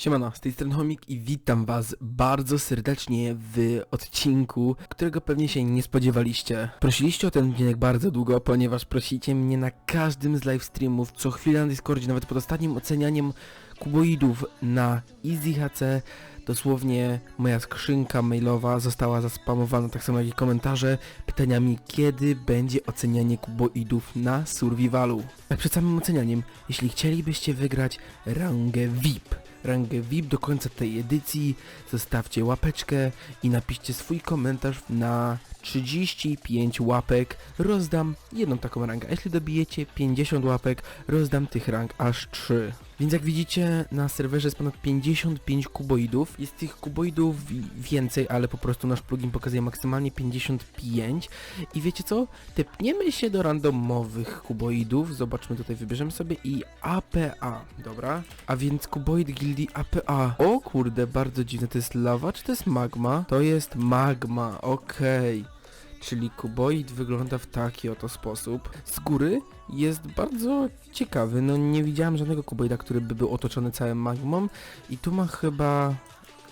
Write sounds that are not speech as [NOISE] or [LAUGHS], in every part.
Siemano, z tej strony Homik i witam was bardzo serdecznie w odcinku, którego pewnie się nie spodziewaliście. Prosiliście o ten odcinek bardzo długo, ponieważ prosicie mnie na każdym z live streamów, co chwilę na Discordzie, nawet pod ostatnim ocenianiem kuboidów na EasyHC, dosłownie moja skrzynka mailowa została zaspamowana, tak samo jak i komentarze, pytaniami kiedy będzie ocenianie kuboidów na survivalu. Tak przed samym ocenianiem, jeśli chcielibyście wygrać rangę VIP, rangę VIP do końca tej edycji, zostawcie łapeczkę i napiszcie swój komentarz na 35 łapek, rozdam jedną taką rangę, a jeśli dobijecie 50 łapek, rozdam tych rang aż 3. Więc jak widzicie, na serwerze jest ponad 55 kuboidów. Jest tych kuboidów wi- więcej, ale po prostu nasz plugin pokazuje maksymalnie 55. I wiecie co? Tepniemy się do randomowych kuboidów. Zobaczmy tutaj, wybierzemy sobie i APA, dobra? A więc kuboid gildii APA. O kurde, bardzo dziwne. To jest lawa czy to jest magma? To jest magma, okej. Czyli kuboid wygląda w taki oto sposób. Z góry jest bardzo ciekawy. No nie widziałem żadnego kuboida, który by był otoczony całym magmą. I tu ma chyba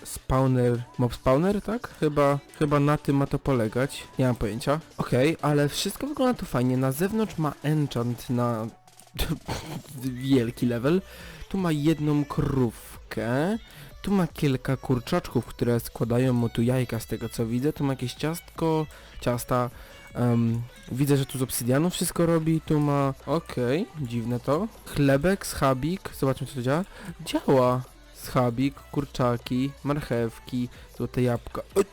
spawner, mob spawner, tak? Chyba, chyba na tym ma to polegać. Nie mam pojęcia. Okej, ale wszystko wygląda tu fajnie. Na zewnątrz ma enchant na [LAUGHS] wielki level. Tu ma jedną krówkę. Tu ma kilka kurczaczków, które składają mu tu jajka z tego co widzę. Tu ma jakieś ciastko, ciasta. em, widzę, że tu z obsydianu wszystko robi. Tu ma... Okej, dziwne to. Chlebek, schabik. Zobaczmy czy to działa. Działa. Schabik, kurczaki, marchewki, złote jabłka. E,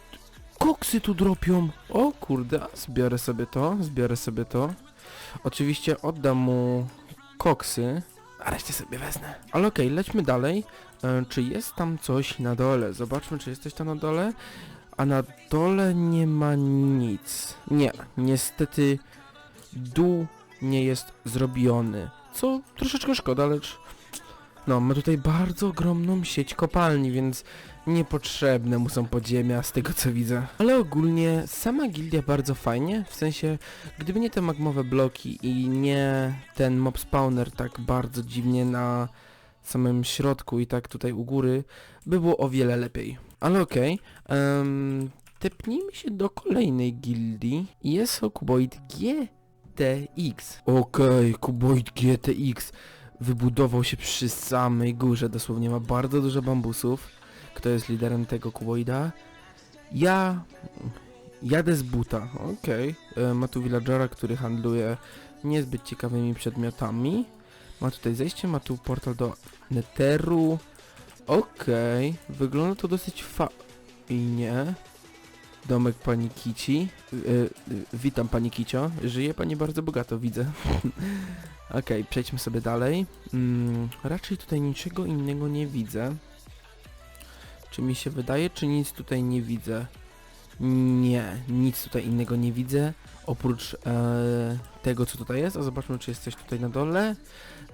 koksy tu dropią. O kurde, zbiorę sobie to, zbiorę sobie to. Oczywiście oddam mu koksy, a resztę sobie wezmę. Ale okej, lećmy dalej. E, czy jest tam coś na dole? Zobaczmy, czy jest coś tam na dole. A na dole nie ma nic. Nie, niestety dół nie jest zrobiony. Co troszeczkę szkoda, lecz... No, ma tutaj bardzo ogromną sieć kopalni, więc niepotrzebne mu są podziemia z tego co widzę. Ale ogólnie sama gildia bardzo fajnie, w sensie gdyby nie te magmowe bloki i nie ten mob spawner tak bardzo dziwnie na samym środku i tak tutaj u góry, by było o wiele lepiej. Ale okej, okay. tepnijmy się do kolejnej gildii. Jest kuboid GTX. Okej, kuboid GTX wybudował się przy samej górze, dosłownie ma bardzo dużo bambusów. Kto jest liderem tego kuboida? Ja jadę z buta, okej. E, Ma tu villagera, który handluje niezbyt ciekawymi przedmiotami. Ma tutaj zejście, ma tu portal do Netheru. Okej, wygląda to dosyć fajnie. Domek pani Kici. E, witam pani Kicio. Żyje pani bardzo bogato, widzę. [LAUGHS] Okej, przejdźmy sobie dalej. Mm, raczej tutaj niczego innego nie widzę. Czy mi się wydaje, czy nic tutaj nie widzę? Nie, nic tutaj innego nie widzę, oprócz e, tego, co tutaj jest. A zobaczmy, czy jest coś tutaj na dole.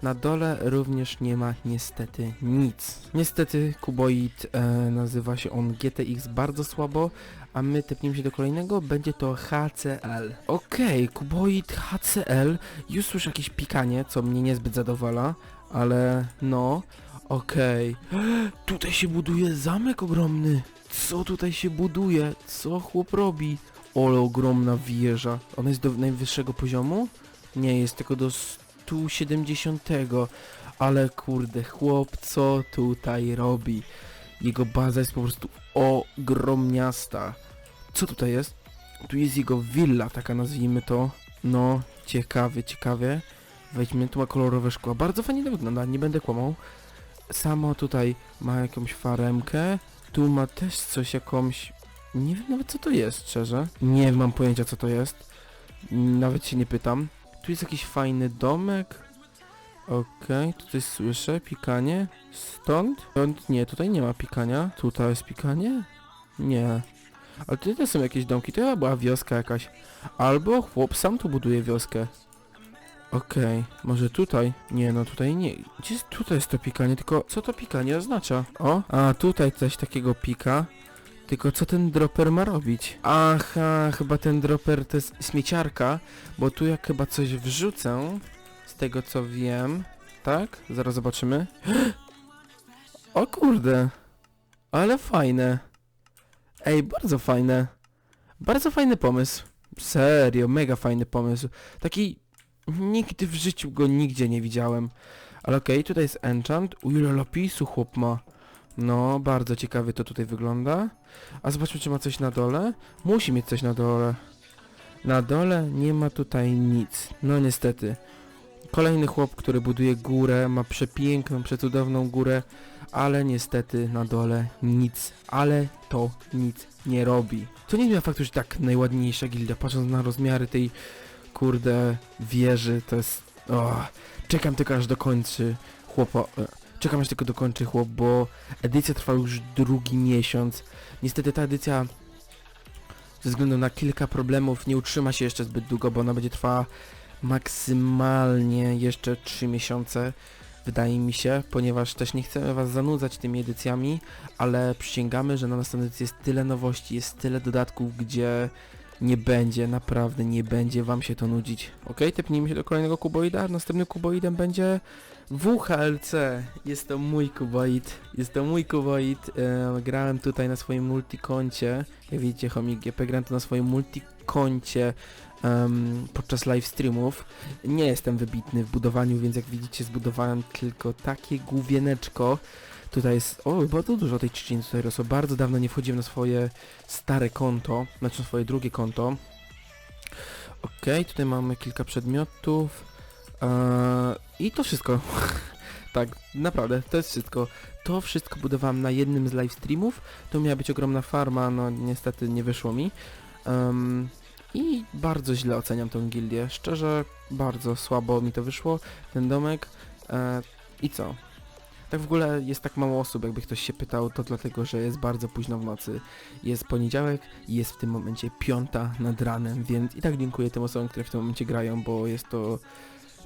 Na dole również nie ma niestety nic. Niestety Kuboid e, nazywa się on GTX bardzo słabo, a my tepniemy się do kolejnego, będzie to HCL. Okej, Kuboid HCL, już słyszę jakieś pikanie, co mnie niezbyt zadowala, ale no, okej. [GASPS] Tutaj się buduje zamek ogromny. Co tutaj się buduje? Co chłop robi? Ole, ogromna wieża. Ona jest do najwyższego poziomu? Nie, jest tylko do 170. Ale kurde, chłop co tutaj robi? Jego baza jest po prostu ogromniasta. Co tutaj jest? Tu jest jego willa, taka nazwijmy to. No, ciekawie, ciekawie. Wejdźmy, tu ma kolorowe szkła. Bardzo fajnie to wygląda, nie będę kłamał. Samo tutaj ma jakąś faremkę. Tu ma też coś, jakąś... Nie wiem nawet co to jest, szczerze. Nie mam pojęcia co to jest. Nawet się nie pytam. Tu jest jakiś fajny domek. Okej, tutaj słyszę pikanie. Stąd? Stąd nie, tutaj nie ma pikania. Tutaj jest pikanie? Nie. Ale tutaj też są jakieś domki, to chyba była wioska jakaś. Albo chłop sam tu buduje wioskę. Okej, może tutaj? Nie, no tutaj nie. Gdzie jest, tutaj jest to pikanie, tylko co to pikanie oznacza? O, a tutaj coś takiego pika. Tylko co ten dropper ma robić? Aha, chyba ten dropper to jest śmieciarka, bo tu jak chyba coś wrzucę, z tego co wiem, tak? Zaraz zobaczymy. [GASPS] O kurde. Ale fajne. Ej, bardzo fajne. Bardzo fajny pomysł. Serio, mega fajny pomysł. Taki... Nigdy w życiu go nigdzie nie widziałem. Ale okej, tutaj jest enchant. U ile lapisu chłop ma. No, bardzo ciekawie to tutaj wygląda. A zobaczmy, czy ma coś na dole. Musi mieć coś na dole. Na dole nie ma tutaj nic. No niestety. Kolejny chłop, który buduje górę, ma przepiękną, przecudowną górę, ale niestety na dole nic, ale to nic nie robi. To nie zmienia faktu, że tak najładniejsza gildia, patrząc na rozmiary tej kurde wieży, to jest... O, czekam tylko aż dokończy chłopa... Czekam aż tylko dokończy chłop, bo edycja trwa już drugi miesiąc. Niestety ta edycja ze względu na kilka problemów nie utrzyma się jeszcze zbyt długo, bo ona będzie trwała maksymalnie jeszcze 3 miesiące, wydaje mi się, ponieważ też nie chcemy was zanudzać tymi edycjami, ale przysięgamy, że na następnej edycji jest tyle nowości, jest tyle dodatków, gdzie nie będzie, naprawdę nie będzie wam się to nudzić. Ok, tepnijmy się do kolejnego kuboida, następnym kuboidem będzie WHLC. Jest to mój kuboid, jest to mój kuboid, grałem tutaj na swoim multikoncie, jak widzicie chomik GP, grałem tu na swoim multikoncie podczas live streamów. Nie jestem wybitny w budowaniu, więc jak widzicie zbudowałem tylko takie główieneczko. Tutaj jest, o bardzo dużo tej trzciny tutaj rosło. Bardzo dawno nie wchodziłem na swoje stare konto, znaczy na swoje drugie konto. Okej, tutaj mamy kilka przedmiotów. Eee, I to wszystko. [LAUGHS] tak, naprawdę, to jest wszystko. To wszystko budowałem na jednym z live streamów. To miała być ogromna farma, no niestety nie wyszło mi. Em, I bardzo źle oceniam tą gildię. Szczerze, bardzo słabo mi to wyszło, ten domek. E, I co? Tak w ogóle jest tak mało osób, jakby ktoś się pytał, to dlatego, że jest bardzo późno w nocy. Jest poniedziałek i jest w tym momencie piąta nad ranem, więc i tak dziękuję tym osobom, które w tym momencie grają, bo jest to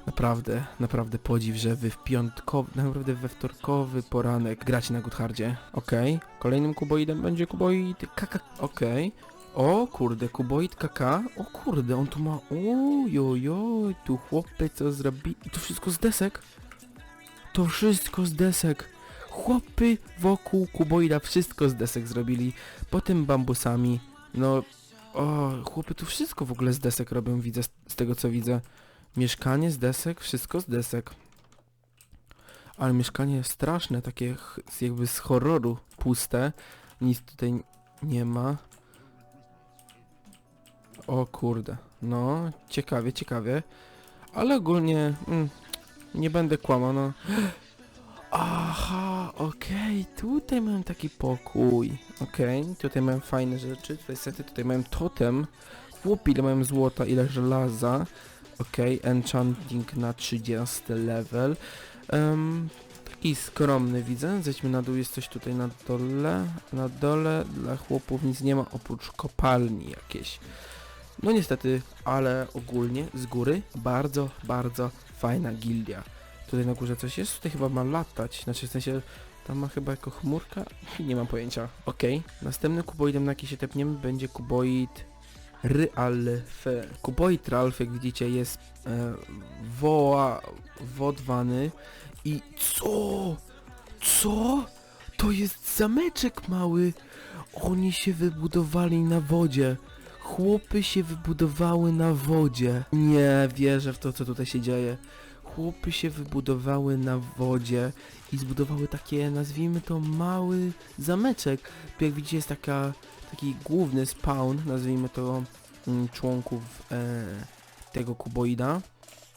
naprawdę, naprawdę podziw, że wy w piątkowy, naprawdę we wtorkowy poranek gracie na Goodhardzie. Okej, kolejnym kuboidem będzie kuboid KK, okej. O kurde, kuboid KK, o kurde, on tu ma, ojojoj, tu chłopy co zrobi, i to wszystko z desek. To wszystko z desek. Chłopy wokół kuboida wszystko z desek zrobili. Potem bambusami. No, o, chłopy tu wszystko w ogóle z desek robią, widzę, z, z tego co widzę. Mieszkanie z desek, wszystko z desek. Ale mieszkanie straszne, takie jakby z horroru, puste. Nic tutaj nie ma. O kurde, no, ciekawie, ciekawie. Ale ogólnie, mm, nie będę kłamał, no. Aha, okej, tutaj mam taki pokój. Okej, tutaj mam fajne rzeczy, tutaj sety, tutaj mam totem. Chłop, ile mam złota, ile żelaza. Okej, enchanting na 30 level. Em, taki skromny widzę. Zejdźmy na dół, jest coś tutaj na dole. Na dole dla chłopów nic nie ma oprócz kopalni jakieś. No niestety, ale ogólnie z góry bardzo, bardzo fajna gildia. Tutaj na górze coś jest, tutaj chyba ma latać, znaczy w sensie tam ma chyba jako chmurka? [LAUGHS] Nie mam pojęcia. Okej, następnym kuboidem na jaki się tepniemy będzie kuboid Ralf. Kuboid Ralf jak widzicie jest e, woła, wodwany i co? Co? To jest zameczek mały. Oni się wybudowali na wodzie. Chłopy się wybudowały na wodzie. Nie wierzę w to, co tutaj się dzieje. Chłopy się wybudowały na wodzie i zbudowały takie, nazwijmy to, mały zameczek. Jak widzicie jest taka, taki główny spawn, nazwijmy to, mm, członków e, tego kuboida.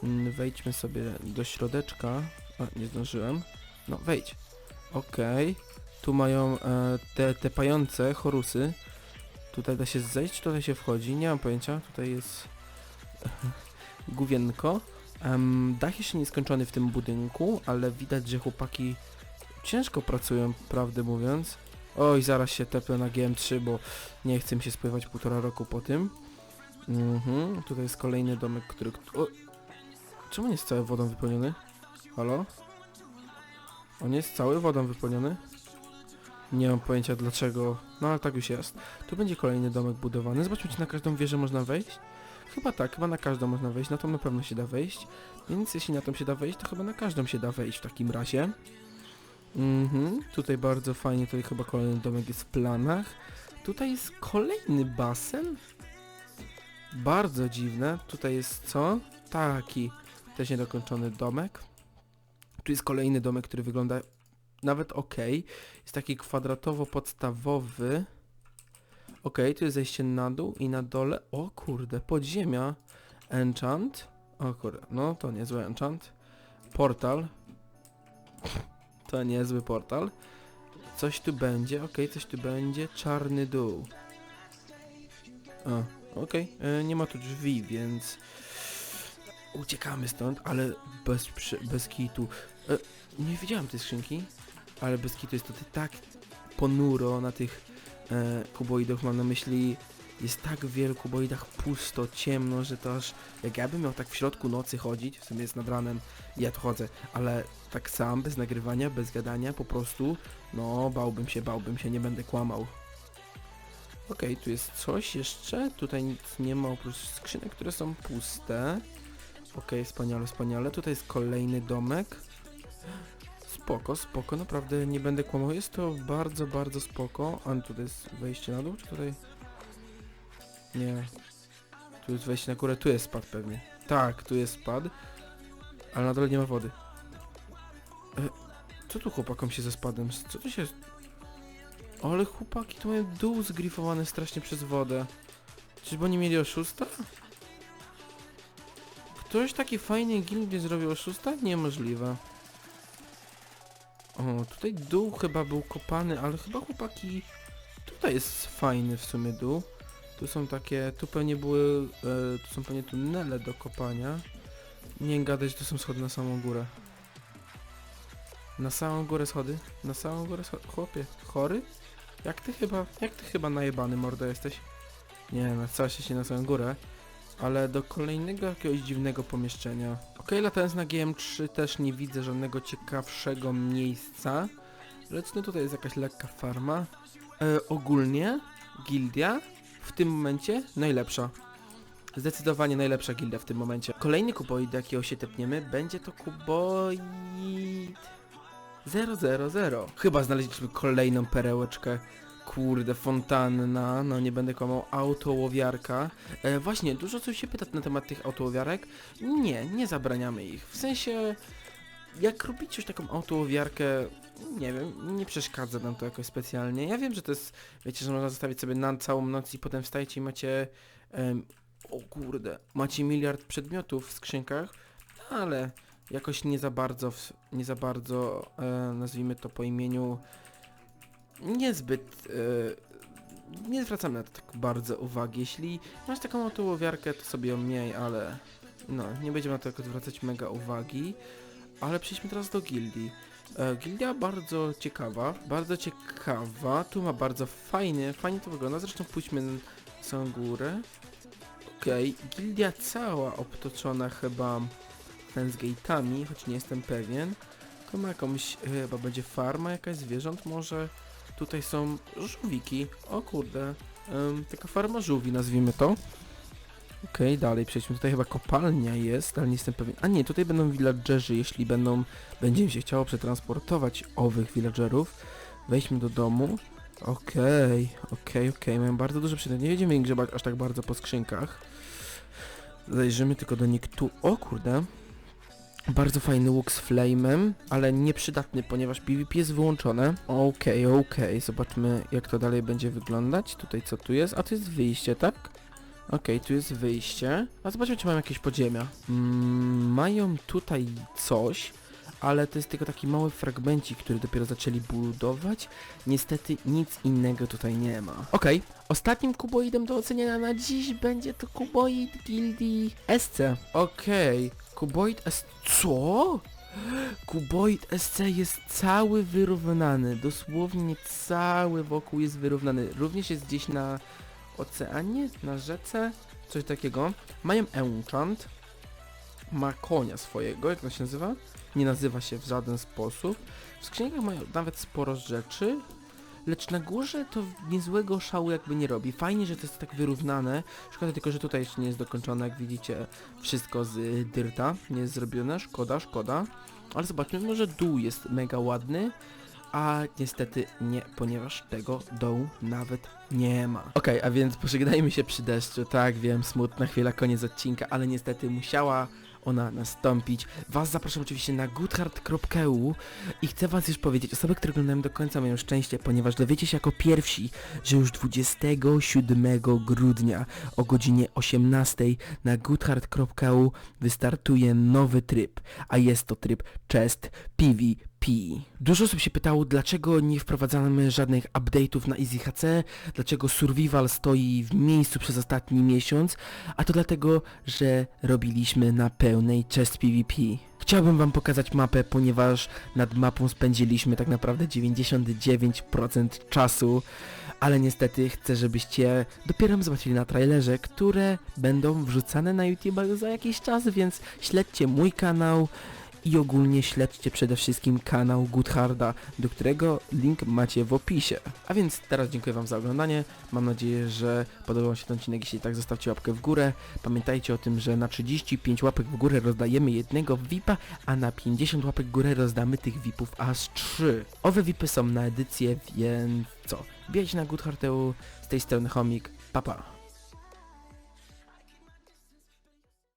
Mm, wejdźmy sobie do środeczka. O, nie zdążyłem. No, wejdź. Okej. Tu mają e, te, te pające, chorusy. Tutaj da się zejść, tutaj się wchodzi? Nie mam pojęcia. Tutaj jest [LAUGHS] główienko. Em, dach jeszcze nieskończony w tym budynku, ale widać, że chłopaki ciężko pracują, prawdę mówiąc. Oj, zaraz się teplę na GM3, bo nie chcę mi się spływać półtora roku po tym. Mhm, tutaj jest kolejny domek, który... O, czemu nie jest cały wodą wypełniony? Halo? On jest cały wodą wypełniony? Nie mam pojęcia dlaczego, no ale tak już jest. Tu będzie kolejny domek budowany. Zobaczmy, czy na każdą wieżę można wejść. Chyba tak, chyba na każdą można wejść, na to na pewno się da wejść. Więc jeśli na tą się da wejść, to chyba na każdą się da wejść w takim razie. Mhm, tutaj bardzo fajnie, tutaj chyba kolejny domek jest w planach. Tutaj jest kolejny basen. Bardzo dziwne. Tutaj jest co? Taki też niedokończony domek. Tu jest kolejny domek, który wygląda nawet ok. Jest taki kwadratowo-podstawowy. Ok, tu jest zejście na dół i na dole. O kurde, podziemia. Enchant. O kurde, no to niezły enchant. Portal. To niezły portal. Coś tu będzie, ok, coś tu będzie. Czarny dół. A, okej, nie ma tu drzwi, więc uciekamy stąd, ale bez, bez kitu. E, nie widziałem tej skrzynki, ale bez kitu jest tutaj tak ponuro na tych e, kuboidach, mam na myśli jest tak wielu kuboidach pusto, ciemno, że to aż jak ja bym miał tak w środku nocy chodzić, w sumie jest nad ranem ja tu chodzę, ale tak sam, bez nagrywania, bez gadania, po prostu, no bałbym się, bałbym się, nie będę kłamał. Okej, tu jest coś jeszcze, tutaj nic nie ma oprócz skrzynek, które są puste. Okej, wspaniale, wspaniale, tutaj jest kolejny domek. Spoko, spoko, naprawdę nie będę kłamał, jest to bardzo, bardzo spoko. A tutaj jest wejście na dół, czy tutaj? Nie. Tu jest wejście na górę, tu jest spad pewnie. Tak, tu jest spad. Ale na nie ma wody. E, co tu chłopakom się ze spadem? Co tu się... Ale chłopaki tu mają dół zgrifowany strasznie przez wodę. Czyżby oni mieli oszusta? Ktoś taki fajny gildie zrobił oszusta? Niemożliwe. O, tutaj dół chyba był kopany, ale chyba chłopaki... Tutaj jest fajny w sumie dół. Tu są takie, tu pewnie były, e, tu są pewnie tunele do kopania. Nie gadać, tu są schody na samą górę. Na samą górę schody? Na samą górę schody? Chłopie, chory? Jak ty chyba, jak ty chyba najebany mordo jesteś? Nie, na całe się na samą górę. Ale do kolejnego jakiegoś dziwnego pomieszczenia. Okej, latając na GM3 też nie widzę żadnego ciekawszego miejsca. Lecz no tutaj jest jakaś lekka farma. E, ogólnie, gildia w tym momencie najlepsza. Zdecydowanie najlepsza gildia w tym momencie. Kolejny kuboid, jakiego się tepniemy, będzie to kuboid... 000. Chyba znaleźliśmy kolejną perełeczkę. Kurde, fontanna, no nie będę kłamał, autołowiarka. E, właśnie, dużo coś się pyta na temat tych autołowiarek. Nie, nie zabraniamy ich. W sensie, jak robicie już taką autołowiarkę, nie wiem, nie przeszkadza nam to jakoś specjalnie. Ja wiem, że to jest, wiecie, że można zostawić sobie na całą noc i potem wstajecie i macie, em, o kurde, macie miliard przedmiotów w skrzynkach, ale jakoś nie za bardzo, nie za bardzo, e, nazwijmy to po imieniu, niezbyt, e, nie zwracamy na to tak bardzo uwagi. Jeśli masz taką autołowiarkę, to sobie ją miej, ale no, nie będziemy na to jakoś zwracać mega uwagi. Ale przejdźmy teraz do gildii. E, gildia bardzo ciekawa, bardzo ciekawa. Tu ma bardzo fajny, fajnie to wygląda. Zresztą pójdźmy na górę. Okej, gildia cała obtoczona chyba gate'ami, choć nie jestem pewien. To ma jakąś, e, chyba będzie farma jakaś zwierząt może. Tutaj są żółwiki. O kurde. Em, taka farma żółwi nazwijmy to. Okej, dalej przejdźmy. Tutaj chyba kopalnia jest, ale nie jestem pewien. A nie, tutaj będą villagerzy, jeśli będą, będzie się chciało przetransportować owych villagerów. Wejdźmy do domu. Okej, okej, okej, mają bardzo duże przedmioty. Nie będziemy ich grzebać aż tak bardzo po skrzynkach. Zajrzymy tylko do tu. O kurde. Bardzo fajny łuk z flame'em, ale nieprzydatny, ponieważ PvP jest wyłączone. Okej, okej, zobaczmy jak to dalej będzie wyglądać. Tutaj co tu jest? A to jest wyjście, tak? Okej, tu jest wyjście. A zobaczmy, czy mają jakieś podziemia. Mm, mają tutaj coś, ale to jest tylko taki mały fragmencik, który dopiero zaczęli budować. Niestety nic innego tutaj nie ma. Okej, ostatnim kuboidem do oceniania na dziś będzie to kuboid gildii SC. Okej, kuboid SC... Co? Kuboid SC jest cały wyrównany, dosłownie cały wokół jest wyrównany. Również jest gdzieś na oceanie, na rzece, coś takiego. Mają enchant, ma konia swojego, jak to się nazywa? Nie nazywa się w żaden sposób. W skrzynkach mają nawet sporo rzeczy, lecz na górze to niezłego szału jakby nie robi. Fajnie, że to jest tak wyrównane. Szkoda tylko, że tutaj jeszcze nie jest dokończone, jak widzicie, wszystko z y, dyrta nie jest zrobione. Szkoda, szkoda. Ale zobaczmy, może dół jest mega ładny. a niestety nie, ponieważ tego dołu nawet nie ma. Okej, a więc pożegnajmy się przy deszczu, tak wiem, smutna chwila, koniec odcinka, ale niestety musiała ona nastąpić. Was zapraszam oczywiście na goodhart.eu i chcę was już powiedzieć, osoby, które oglądają do końca mają szczęście, ponieważ dowiecie się jako pierwsi, że już 27 grudnia o godzinie 18 na goodhart.eu wystartuje nowy tryb, a jest to tryb Chest PvP. Dużo osób się pytało, dlaczego nie wprowadzamy żadnych update'ów na EasyHC, dlaczego Survival stoi w miejscu przez ostatni miesiąc, a to dlatego, że robiliśmy na pełnej Chest PvP. Chciałbym wam pokazać mapę, ponieważ nad mapą spędziliśmy tak naprawdę 99% czasu, ale niestety chcę, żebyście dopiero zobaczyli na trailerze, które będą wrzucane na YouTube za jakiś czas, więc śledźcie mój kanał i ogólnie śledźcie przede wszystkim kanał Goodharda, do którego link macie w opisie. A więc teraz dziękuję wam za oglądanie, mam nadzieję, że podobał się ten odcinek, jeśli tak zostawcie łapkę w górę. Pamiętajcie o tym, że na 35 łapek w górę rozdajemy jednego VIPa, a na 50 łapek w górę rozdamy tych VIPów aż 3. Owe VIPy są na edycję, więc co? Bijcie na Goodhart.eu, z tej strony Homik, papa. Pa.